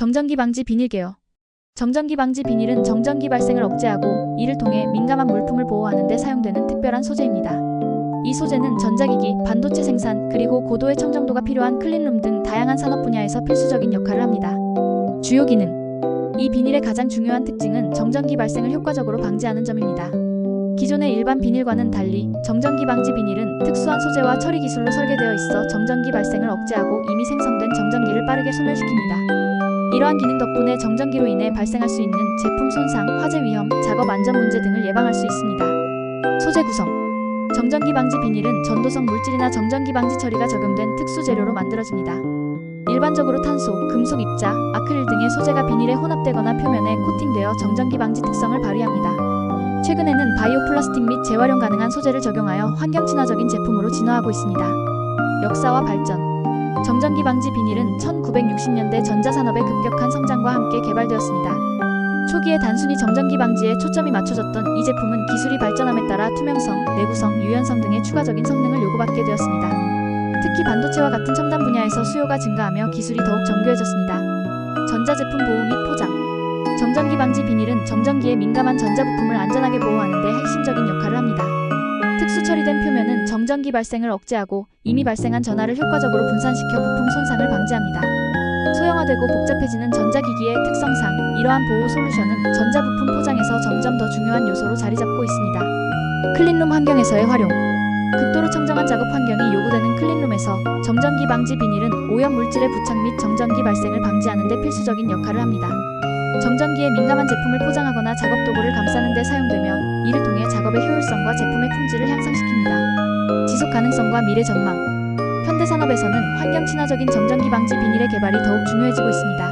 정전기 방지 비닐 개요. 정전기 방지 비닐은 정전기 발생을 억제하고 이를 통해 민감한 물품을 보호하는 데 사용되는 특별한 소재입니다. 이 소재는 전자기기, 반도체 생산, 그리고 고도의 청정도가 필요한 클린룸 등 다양한 산업 분야에서 필수적인 역할을 합니다. 주요 기능 이 비닐의 가장 중요한 특징은 정전기 발생을 효과적으로 방지하는 점입니다. 기존의 일반 비닐과는 달리 정전기 방지 비닐은 특수한 소재와 처리 기술로 설계되어 있어 정전기 발생을 억제하고 이미 생성된 정전기를 빠르게 소멸시킵니다. 이러한 기능 덕분에 정전기로 인해 발생할 수 있는 제품 손상, 화재 위험, 작업 안전 문제 등을 예방할 수 있습니다. 소재 구성 정전기 방지 비닐은 전도성 물질이나 정전기 방지 처리가 적용된 특수 재료로 만들어집니다. 일반적으로 탄소, 금속 입자, 아크릴 등의 소재가 비닐에 혼합되거나 표면에 코팅되어 정전기 방지 특성을 발휘합니다. 최근에는 바이오 플라스틱 및 재활용 가능한 소재를 적용하여 환경 친화적인 제품으로 진화하고 있습니다. 역사와 발전 정전기 방지 비닐은 1960년대 전자산업의 급격한 성장과 함께 개발되었습니다. 초기에 단순히 정전기 방지에 초점이 맞춰졌던 이 제품은 기술이 발전함에 따라 투명성, 내구성, 유연성 등의 추가적인 성능을 요구받게 되었습니다. 특히 반도체와 같은 첨단 분야에서 수요가 증가하며 기술이 더욱 정교해졌습니다. 전자제품 보호 및 포장 정전기 방지 비닐은 정전기에 민감한 전자부품을 안전하게 보호하는 데 핵심적인 역할을 합니다. 특수 처리된 표면은 정전기 발생을 억제하고 이미 발생한 전하를 효과적으로 분산시켜 부품 손상을 방지합니다. 소형화되고 복잡해지는 전자기기의 특성상 이러한 보호 솔루션은 전자부품 포장에서 점점 더 중요한 요소로 자리 잡고 있습니다. 클린룸 환경에서의 활용 극도로 청정한 작업 환경이 요구되는 클린룸에서 정전기 방지 비닐은 오염 물질의 부착 및 정전기 발생을 방지하는 데 필수적인 역할을 합니다. 정전기에 민감한 제품을 포장하거나 작업 도구를 감싸는 데 사용되며 이를 통해 작업의 효율성과 제품의 품질을 향상시킵니다. 지속 가능성과 미래 전망 현대 산업에서는 환경 친화적인 정전기 방지 비닐의 개발이 더욱 중요해지고 있습니다.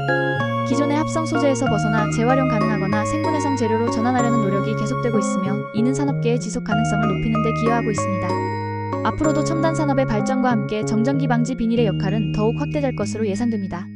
기존의 합성 소재에서 벗어나 재활용 가능하거나 생분해성 재료로 전환하려는 노력이 계속되고 있으며 이는 산업계의 지속 가능성을 높이는 데 기여하고 있습니다. 앞으로도 첨단 산업의 발전과 함께 정전기 방지 비닐의 역할은 더욱 확대될 것으로 예상됩니다.